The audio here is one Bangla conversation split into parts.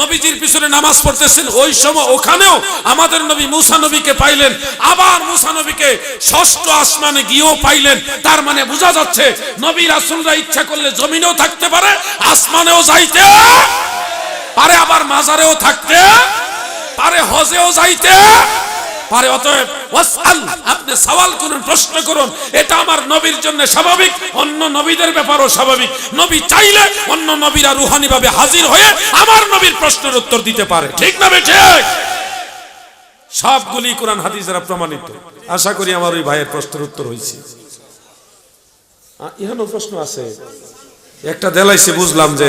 নবীজির পিছনে নামাজ পড়তেছেন, ওই সময় ওখানেও আমাদের নবী মুসা নবীকে পাইলেন, আবার মুসা নবীকে ষষ্ঠ আসমানে গিয়েও পাইলেন। তার মানে বোঝা যাচ্ছে, নবী রাসুলরা ইচ্ছা করলে জমিনেও থাকতে পারে, আসমানেও যাইতে পারে, আবার মাজারেও থাকতে পারে হজেও যাইতে পারে, অতএব ওয়াসআল, আপনি সওয়াল করুন, প্রশ্ন করুন। এটা আমার নবীর জন্য স্বাভাবিক, অন্য নবীদের ব্যাপারও স্বাভাবিক। নবী চাইলে অন্য নবীরা রুহানি ভাবে হাজির হয়ে আমার নবীর প্রশ্নের উত্তর দিতে পারে। ঠিক না ঠিক সবগুলি কোরআন হাদিস দ্বারা প্রমাণিত। আশা করি আমার ওই ভাইয়ের প্রশ্নের উত্তর হয়েছে। ইহানো প্রশ্ন আছে। একটা দেলাইছে, বুঝলাম যে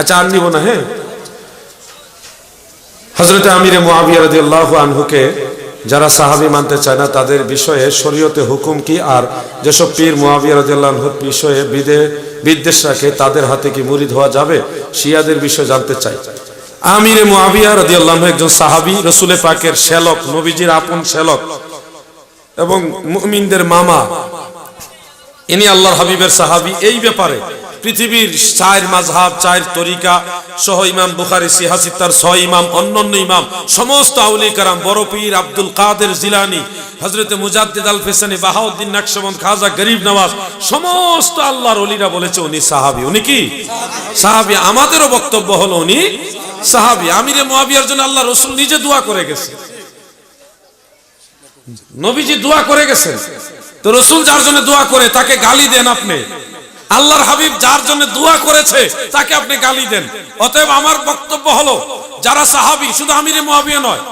আচ্ছা আর নিব না হ্যাঁ? হজরত আমিরে মুআবিয়া রাদিয়াল্লাহু আনহুকে যারা সাহাবী মানতে চায় না, তাদের বিষয়ে শরীয়তে হুকুম কি? আর যেসব পীর মুআবিয়া রাদিয়াল্লাহু আনহুর বিষয়ে বিদে, বিদ্বেষ রাখে, তাদের হাতে কি মুরিদ হওয়া যাবে? শিয়াদের বিষয়ে জানতে চাই। আমিরে মুআবিয়া রাদিয়াল্লাহু আনহু একজন সাহাবি রসুলে পাকের শ্যালক, নবীজির আপন শ্যালক এবং মুমিনদের মামা। ইনি আল্লাহর হাবিবের সাহাবী। এই ব্যাপারে পৃথিবীর চার মাঝহাব চার তরিকা সহ ইমাম বুখারি সিহাসিত্তার সহ ইমাম, অন্যান্য ইমাম, সমস্ত আউলি কারাম, বড় পীর আব্দুল কাদের জিলানি হজরতে মুজাদ্দিদ আল ফেসানি বাহাউদ্দিন নাকশবন্দ খাজা গরিব নওয়াজ, সমস্ত আল্লাহর অলিরা বলেছে উনি সাহাবী। উনি কি? সাহাবী। আমাদেরও বক্তব্য হলো উনি সাহাবী। আমিরে মুয়াবিয়ার জন্য আল্লাহ রসুল নিজে দোয়া করে গেছে। নবীজি দোয়া করে গেছে তো রসুল যার জন্য দোয়া করে, তাকে গালি দেন আপনি। আল্লাহর হাবিব যার জন্য দোয়া করেছে, তাকে আপনি গালি দেন। অতএব আমার বক্তব্য হলো, যারা সাহাবি, শুধু আমিরে মহাবিয়া নয়,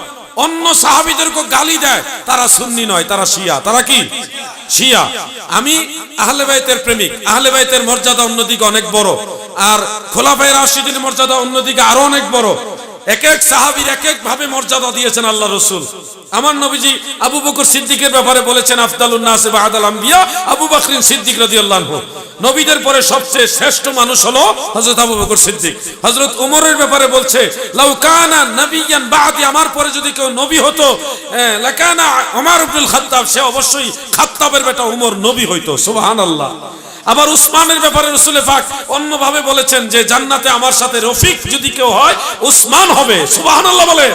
অন্য সাহাবিদেরকে গালি দেয়, তারা সুন্নি নয়, তারা শিয়া। তারা কি? শিয়া। আমি আহলে বাইতের প্রেমিক, আহলে বাইতের মর্যাদা অন্যদিকে অনেক বড়, আর খোলাফায়ে রাশিদিনের মর্যাদা অন্যদিকে আরও অনেক বড়। এক এক সাহাবীর এক এক ভাবে মর্যাদা দিয়েছেন আল্লাহ রসুল। আমার নবীজি আবু বকর সিদ্দিকের ব্যাপারে বলেছেন, আফদালুন নাস বাহাদাল আম্বিয়া আবু বকরিন সিদ্দিক রাদিয়াল্লাহু নবীদের পরে সবচেয়ে শ্রেষ্ঠ মানুষ হলো হযরত আবু বকর সিদ্দিক। হযরত ওমরের ব্যাপারে বলছে আমার পরে যদি কেউ নবী হতো লাকানা ওমর খাত্তাব, সে অবশ্যই খাত্তাবের বেটা ওমর নবী হইতো, সুবহানাল্লাহ। আবার উসমানের ব্যাপারে রসুলে পাক অন্যভাবে বলেছেন যে জান্নাতে আমার সাথে রফিক যদি কেউ হয়, উসমান হবে। সুবহানাল্লাহ বলে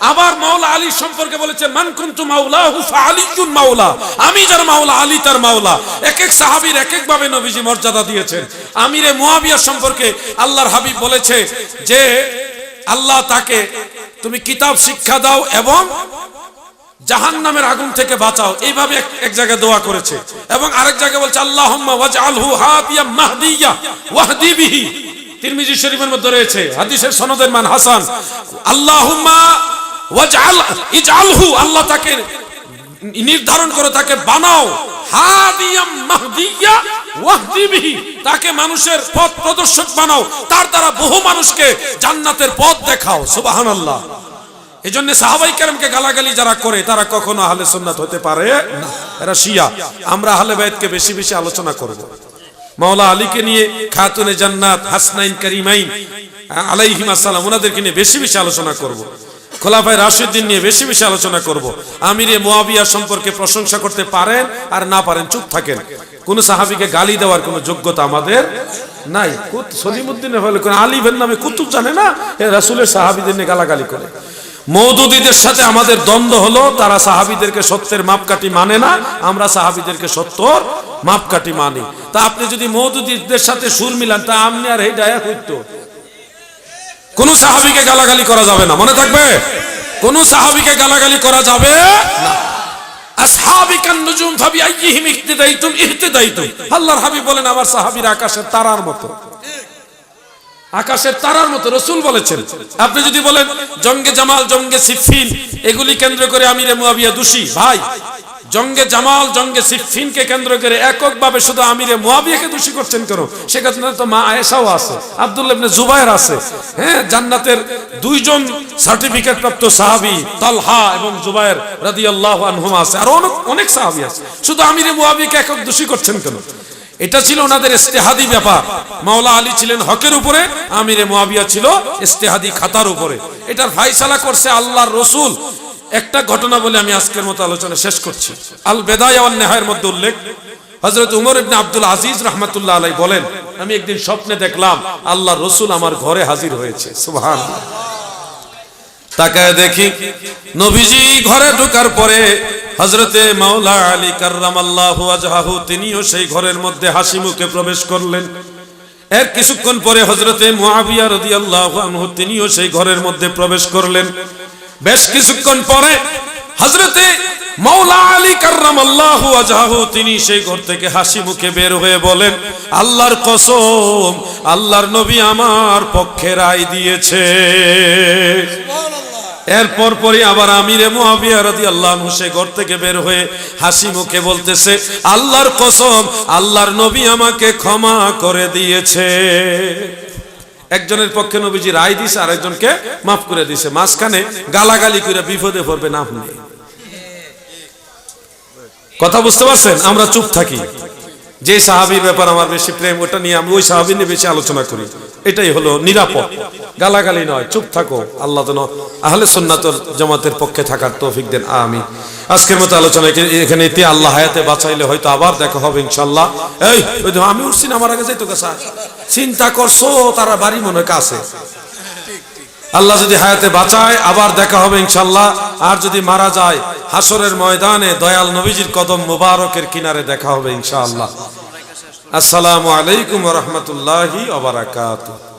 আবার মাওলা আলী সম্পর্কে বলেছেন, মান কুনতু মাওলাহু ফাআলিয়ুন মাওলা। আমি যার মাওলা, আলী তার মাওলা। এক এক সাহাবীর এক এক ভাবে নবীজি মর্যাদা দিয়েছেন। আমিরে মুয়াবিয়া সম্পর্কে আল্লাহর হাবিব বলেছে যে, আল্লাহ তাকে, তুমি কিতাব শিক্ষা দাও এবং জাহান নামের আগুন থেকে বাঁচাও। এইভাবে এক- জায়গায় দোয়া করেছে। এবং আরেক জায়গায় বলছে তিরমিজি শরীফের মধ্যে রয়েছে, হাদিসের সনদের মান হাসান। আল্লাহুম্মা ওয়াজআল ইজআলহু, আল্লাহ তাকে নির্ধারণ করে তাকে বানাও। হাদিয়াম মাহদিয়া ওয়াহদি বিহি, তাকে মানুষের পথ প্রদর্শক বানাও। তার দ্বারা বহু মানুষকে জান্নাতের পথ দেখাও। সুবহানাল্লাহ। এই জন্য সাহাবাই কেরামকে গালাগালি যারা করে, তারা কখনো আহলে সুন্নাত হতে পারে এরা শিয়া। আমরা আহলে বাইতকে বেশি বেশি আলোচনা করব। মাওলা আলীকে নিয়ে খাতুনে জান্নাত, হাসনাইন করিমাইন, আলাইহিম আসসালাম ওনাদেরকে নিয়ে বেশি বেশি আলোচনা করব। খোলাফায় রাশিদ্দিন নিয়ে বেশি বেশি আলোচনা করব। আমিরে মুয়াবিয়া সম্পর্কে প্রশংসা করতে পারেন আর না পারেন, চুপ থাকেন। কোন সাহাবিকে গালি দেওয়ার কোনো যোগ্যতা আমাদের নাই। সলিমুদ্দিনের হলে কোন আলিবের নামে কুতুব জানে না? রাসুলের সাহাবিদের নিয়ে গালাগালি করে। মৌদুদীদের সাথে আমাদের দ্বন্দ্ব হলো, তারা সাহাবীদেরকে সত্যের মাপকাঠি মানে না, আমরা সাহাবীদেরকে সত্যর মাপকাঠি মানি। তা আপনি যদি মৌদুদীদের সাথে সুর মিলান, তা আপনি আর এই ডায়া হইতো। কোন সাহাবীকে গালাগালি করা যাবে না, মনে থাকবে? কোন সাহাবীকে গালাগালি করা যাবে না। আল্লাহর হাবিব বলেন, আমার সাহাবীরা আকাশের তারার মতো। আকাশের তারার মতো রসুল বলেছেন। আপনি যদি বলেন, জঙ্গে জামাল, জঙ্গে সিফিন এগুলি কেন্দ্র করে আমিরে মুয়াবিয়া দোষী, ভাই। জঙ্গে জামাল, জঙ্গে সিফিনকে কেন্দ্র করে এককভাবে শুধু আমিরে মুয়াবিয়াকে দোষী করছেন কেন? সেখানে তো মা আয়েশাও আছে, আব্দুল্লাহ ইবনে জুবায়ের আছে। হ্যাঁ জান্নাতের দুইজন সার্টিফিকেট প্রাপ্ত সাহাবী, তালহা এবং জুবায়ের রাদিয়াল্লাহু আনহুমা আছে, আর অনেক অনেক সাহাবী আছে। শুধু আমিরে মুয়াবিয়াকে একক দোষী করছেন কেন? এটা ছিল ওনাদের ইস্তেহাদি ব্যাপার। মাওলা আলী ছিলেন হকের উপরে, আমিরে মুয়াবিয়া ছিল ইস্তেহাদি খাতার উপরে। এটার ফাইসালা করছে আল্লাহর রসুল। একটা ঘটনা বলে আমি আজকের মতো আলোচনা শেষ করছি। আল বেদায় ওয়ান নেহায়ের মধ্যে উল্লেখ হজরত উমর ইবনে আব্দুল আজিজ রহমতুল্লাহ আলাই বলেন, আমি একদিন স্বপ্নে দেখলাম আল্লাহ রসুল আমার ঘরে হাজির হয়েছে। সুবহান তাকায় দেখি নবীজি ঘরে ঢোকার পরে হজরতে মাওলা আলী কার্রাম আল্লাহ আজহাহু, তিনিও সেই ঘরের মধ্যে হাসি মুখে প্রবেশ করলেন। এর কিছুক্ষণ পরে হজরতে রাদিয়াল্লাহু আনহু, তিনিও সেই ঘরের মধ্যে প্রবেশ করলেন। বেশ কিছুক্ষণ পরে হজরতে মৌলা আলী কার্রাম আল্লাহ আজহাহু, তিনি সেই ঘর থেকে হাসি মুখে বের হয়ে বলেন, আল্লাহর কসম, আল্লাহর নবী আমার পক্ষে রায় দিয়েছে। এরপর পরে আবার আমিরে মুআবিয়া রাদিয়াল্লাহু আনহু সে ঘর থেকে বের হয়ে হাসি মুখে বলতেছে, আল্লাহর কসম, আল্লাহর নবী আমাকে ক্ষমা করে দিয়েছে। একজনের পক্ষে নবীজি রায় দিছে আর একজনকে মাফ করে দিছে। মাঝখানে গালাগালি করে বিপদে পড়বে না কথা বুঝতে পারছেন? আমরা চুপ থাকি। যে সাহাবির ব্যাপার আমার বেশি প্রেম, ওটা নিয়ে আমি ওই সাহাবি নিয়ে বেশি আলোচনা করি। এটাই হলো নিরাপদ। গালাগালি নয়, চুপ থাকো। আল্লাহ যেন আহলে সুন্নাতর জামাতের পক্ষে থাকার তৌফিক দেন। আমি আজকের মতো আলোচনা এখানে- এতে আল্লাহ হায়াতে বাঁচাইলে হয়তো আবার দেখা হবে ইনশাল্লাহ এই আমি উঠছি না, আমার আগে যাইতো কাছা চিন্তা করছ, তারা বাড়ি মনে কাছে। আল্লাহ যদি হায়াতে বাঁচায়, আবার দেখা হবে ইনশাল্লাহ আর যদি মারা যায় হাসরের ময়দানে দয়াল নবীজির কদম মুবারকের কিনারে দেখা হবে ইনশাআল্লাহ। আসসালামু আলাইকুম রহমতুল্লাহি ওবারাকাতুহ